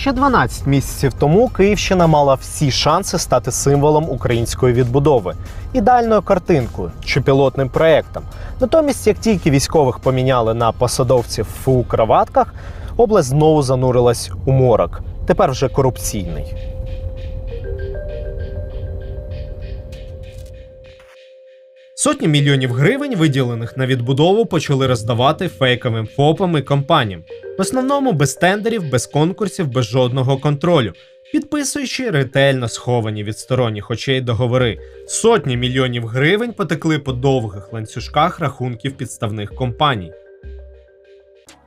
Ще 12 місяців тому Київщина мала всі шанси стати символом української відбудови, ідеальною картинкою чи пілотним проєктом. Натомість, як тільки військових поміняли на посадовців в ФУ краватках, область знову занурилась у морок, тепер вже корупційний. Сотні мільйонів гривень, виділених на відбудову, почали роздавати фейковим ФОПам і компаніям. В основному без тендерів, без конкурсів, без жодного контролю, підписуючи ретельно сховані від сторонніх очей договори. Сотні мільйонів гривень потекли по довгих ланцюжках рахунків підставних компаній.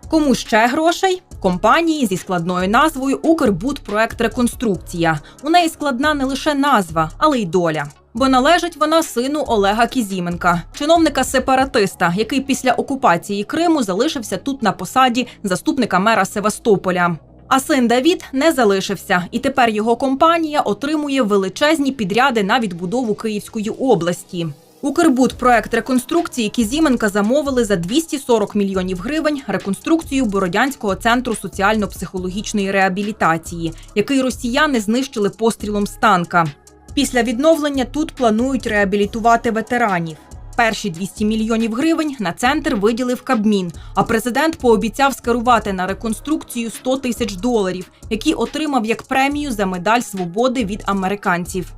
Кому ще грошей? Компанії зі складною назвою Укрбудпроект Реконструкція. У неї складна не лише назва, але й доля. Бо належить вона сину Олега Кізіменка, чиновника-сепаратиста, який після окупації Криму залишився тут на посаді заступника мера Севастополя. А син Давід не залишився, і тепер його компанія отримує величезні підряди на відбудову Київської області. Укрбудпроект реконструкції Кізіменка замовили за 240 мільйонів гривень реконструкцію Бородянського центру соціально-психологічної реабілітації, який росіяни знищили пострілом з танка. Після відновлення тут планують реабілітувати ветеранів. Перші 200 мільйонів гривень на центр виділив Кабмін. А президент пообіцяв скерувати на реконструкцію 100 тисяч доларів, які отримав як премію за медаль свободи від американців.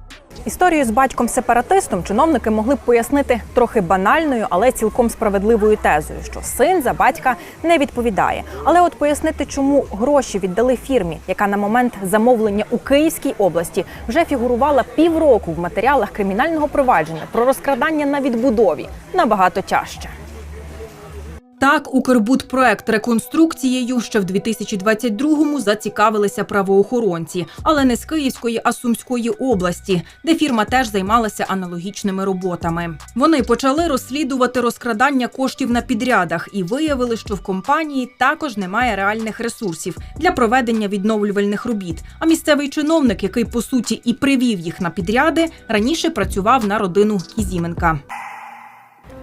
Історію з батьком-сепаратистом чиновники могли б пояснити трохи банальною, але цілком справедливою тезою, що син за батька не відповідає. Але от пояснити, чому гроші віддали фірмі, яка на момент замовлення у Київській області вже фігурувала півроку в матеріалах кримінального провадження про розкрадання на відбудові, набагато тяжче. Так, Укрбудпроект реконструкцією ще в 2022-му зацікавилися правоохоронці, але не з Київської, а Сумської області, де фірма теж займалася аналогічними роботами. Вони почали розслідувати розкрадання коштів на підрядах і виявили, що в компанії також немає реальних ресурсів для проведення відновлювальних робіт. А місцевий чиновник, який по суті і привів їх на підряди, раніше працював на родину Кізіменка.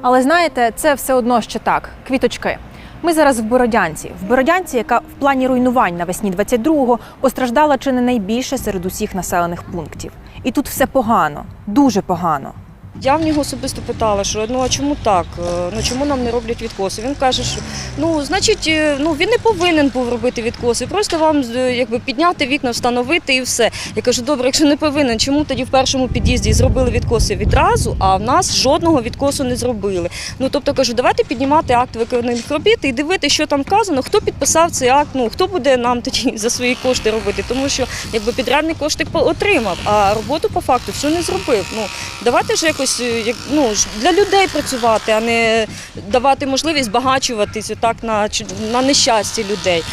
Але знаєте, це все одно ще так. Квіточки. Ми зараз в Бородянці. В Бородянці, яка в плані руйнувань навесні 22-го постраждала чи не найбільше серед усіх населених пунктів. І тут все погано, дуже погано. Я в нього особисто питала, що ну а чому так? Е, Ну чому нам не роблять відкоси? Він каже, що ну значить, е, ну він не повинен був робити відкоси. Просто вам е, якби підняти вікна, встановити і все. Я кажу, добре, якщо не повинен, чому тоді в першому під'їзді зробили відкоси відразу, а в нас жодного відкосу не зробили. Ну тобто кажу, давайте піднімати акт виконаних робіт і дивитися, що там вказано, хто підписав цей акт, ну хто буде нам тоді за свої кошти робити, тому що якби підрядний кошти отримав, а роботу по факту всю не зробив. Ну давайте ж якось е, як ну для людей працювати, а не давати можливість збагачуватись отак на на нещасті людей.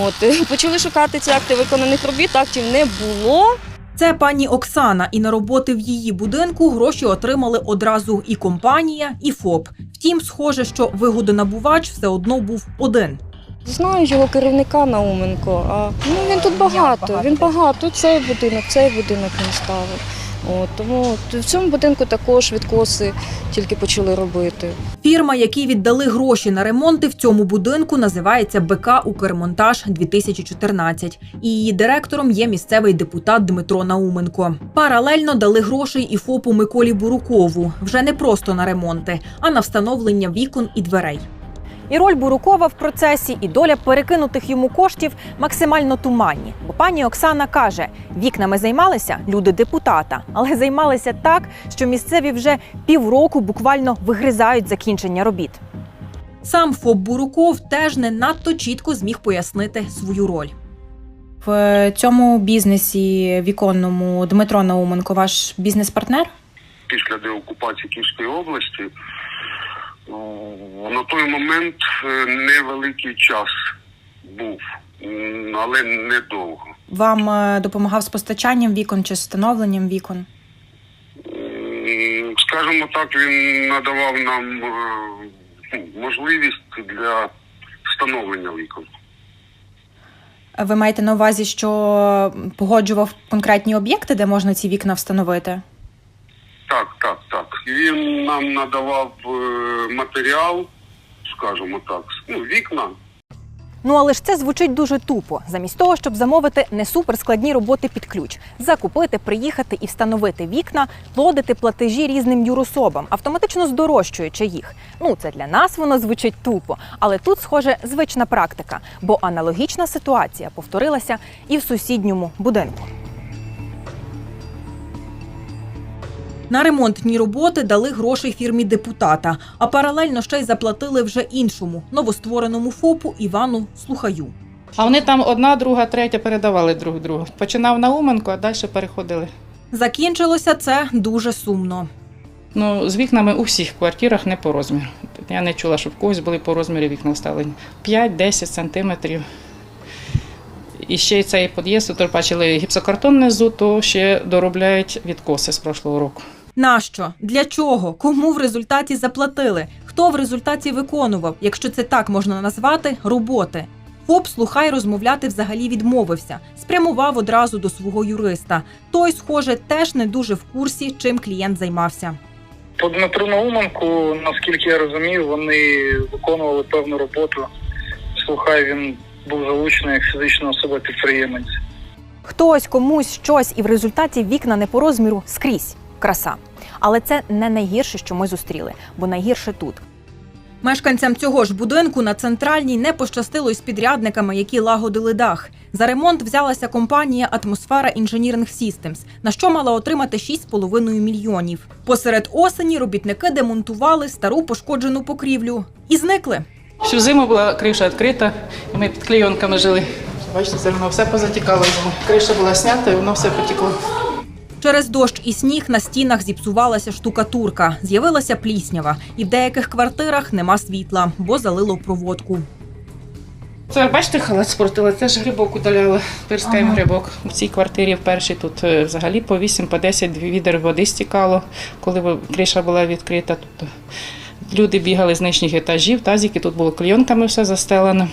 От е, почали шукати ці акти виконаних робіт, актів не було. Це пані Оксана, і на роботи в її будинку гроші отримали одразу і компанія, і ФОП. Втім, схоже, що вигодонабувач все одно був один. Знаю його керівника Науменко. А ну він тут багато. Він багато. Цей будинок, цей будинок він ставив. От, тому в цьому будинку також відкоси тільки почали робити. Фірма, якій віддали гроші на ремонти в цьому будинку, називається БК Укрмонтаж 2014 І її директором є місцевий депутат Дмитро Науменко. Паралельно дали грошей і ФОПу Миколі Бурукову вже не просто на ремонти, а на встановлення вікон і дверей. І роль Бурукова в процесі, і доля перекинутих йому коштів максимально туманні. Бо пані Оксана каже: вікнами займалися люди депутата, але займалися так, що місцеві вже півроку буквально вигризають закінчення робіт. Сам ФОП Буруков теж не надто чітко зміг пояснити свою роль. В цьому бізнесі віконному Дмитро Науменко, ваш бізнес-партнер? після деокупації Київської області. На той момент е, невеликий час був, але недовго. Вам е, допомагав з постачанням вікон чи з встановленням вікон? Скажімо так, він надавав нам е, ну, можливість для встановлення вікон. Ви маєте на увазі, що погоджував конкретні об'єкти, де можна ці вікна встановити? Так, так, так. Він нам надавав е, матеріал, скажімо так, ну, вікна, Ну але ж це звучить дуже тупо. Замість того, щоб замовити не суперскладні роботи під ключ, закупити, приїхати і встановити вікна, плодити платежі різним юрособам, автоматично здорожчуючи їх. Ну це для нас воно звучить тупо, але тут, схоже, звична практика, бо аналогічна ситуація повторилася і в сусідньому будинку. На ремонтні роботи дали грошей фірмі депутата, а паралельно ще й заплатили вже іншому новоствореному ФОПу Івану Слухаю. А вони там одна, друга, третя передавали друг другу. Починав Науменко, а далі переходили. Закінчилося це дуже сумно. Ну, з вікнами у всіх квартирах не по розміру. Я не чула, щоб в когось були по розмірі вікна вставлені. 5-10 сантиметрів. І ще й цей під'їзд, то бачили гіпсокартон внизу, то ще доробляють відкоси з прошлого року. Нащо? Для чого? Кому в результаті заплатили? Хто в результаті виконував, якщо це так можна назвати, роботи? ФОП слухай розмовляти взагалі відмовився, спрямував одразу до свого юриста. Той, схоже, теж не дуже в курсі, чим клієнт займався. По Дмитру Науменку, наскільки я розумію, вони виконували певну роботу. Слухай, він був залучений як фізична особа підприємець. Хтось комусь щось, і в результаті вікна не по розміру скрізь краса. Але це не найгірше, що ми зустріли, бо найгірше тут. Мешканцям цього ж будинку на центральній не пощастило із підрядниками, які лагодили дах. За ремонт взялася компанія Атмосфера Engineering Systems, на що мала отримати 6,5 мільйонів. Посеред осені робітники демонтували стару пошкоджену покрівлю і зникли. Всю зиму була криша відкрита, і ми під клейонками жили. Бачите, це воно все позатікало. Криша була знята, і воно все потекло. Через дощ і сніг на стінах зіпсувалася штукатурка, з'явилася пліснява, і в деяких квартирах нема світла, бо залило проводку. Це бачите, халат спортила, теж грибок удаляла, пирскаємо грибок. В цій квартирі в першій тут е, взагалі по 8, по 10 відер води стікало, коли криша була відкрита. Тобто люди бігали з нижніх етажів, тазики, тут було клейонками все застелено.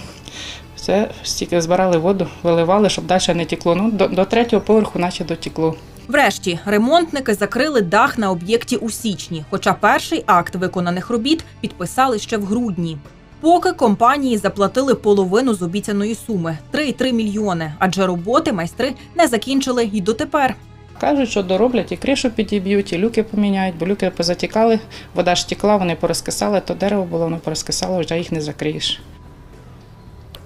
Все, стільки збирали воду, виливали, щоб далі не тікло. Ну, до, до третього поверху наче дотікло. Врешті ремонтники закрили дах на об'єкті у січні, хоча перший акт виконаних робіт підписали ще в грудні. Поки компанії заплатили половину з обіцяної суми 3,3 мільйони, адже роботи майстри не закінчили й дотепер. Кажуть, що дороблять і кришу підіб'ють, і люки поміняють, бо люки позатікали, вода ж тікла, вони порозкисали, то дерево було, воно порозкисало, вже їх не закриєш.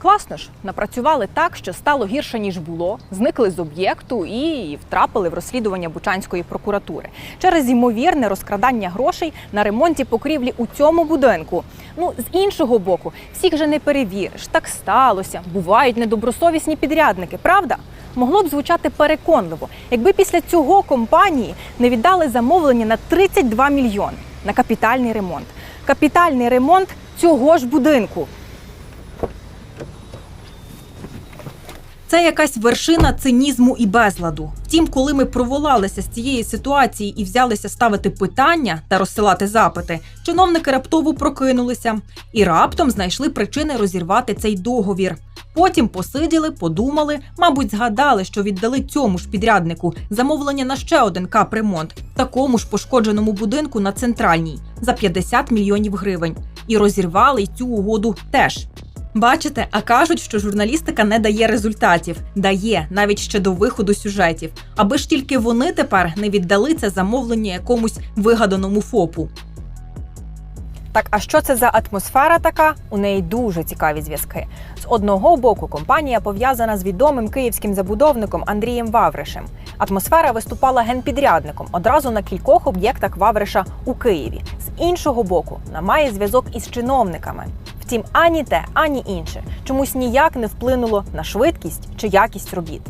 Класно ж, напрацювали так, що стало гірше ніж було, зникли з об'єкту і втрапили в розслідування Бучанської прокуратури через ймовірне розкрадання грошей на ремонті покрівлі у цьому будинку. Ну з іншого боку, всіх же не перевіриш. Так сталося. Бувають недобросовісні підрядники, правда? Могло б звучати переконливо, якби після цього компанії не віддали замовлення на 32 мільйони на капітальний ремонт. Капітальний ремонт цього ж будинку. Це якась вершина цинізму і безладу. Втім, коли ми проволалися з цієї ситуації і взялися ставити питання та розсилати запити, чиновники раптово прокинулися і раптом знайшли причини розірвати цей договір. Потім посиділи, подумали, мабуть, згадали, що віддали цьому ж підряднику замовлення на ще один капремонт, в такому ж пошкодженому будинку на центральній за 50 мільйонів гривень, і розірвали й цю угоду теж. Бачите, а кажуть, що журналістика не дає результатів, дає навіть ще до виходу сюжетів, аби ж тільки вони тепер не віддали це замовлення якомусь вигаданому ФОПу. Так, а що це за атмосфера така? У неї дуже цікаві зв'язки. З одного боку, компанія пов'язана з відомим київським забудовником Андрієм Вавришем. Атмосфера виступала генпідрядником одразу на кількох об'єктах Вавриша у Києві. З іншого боку, вона має зв'язок із чиновниками. Втім, ані те, ані інше чомусь ніяк не вплинуло на швидкість чи якість робіт.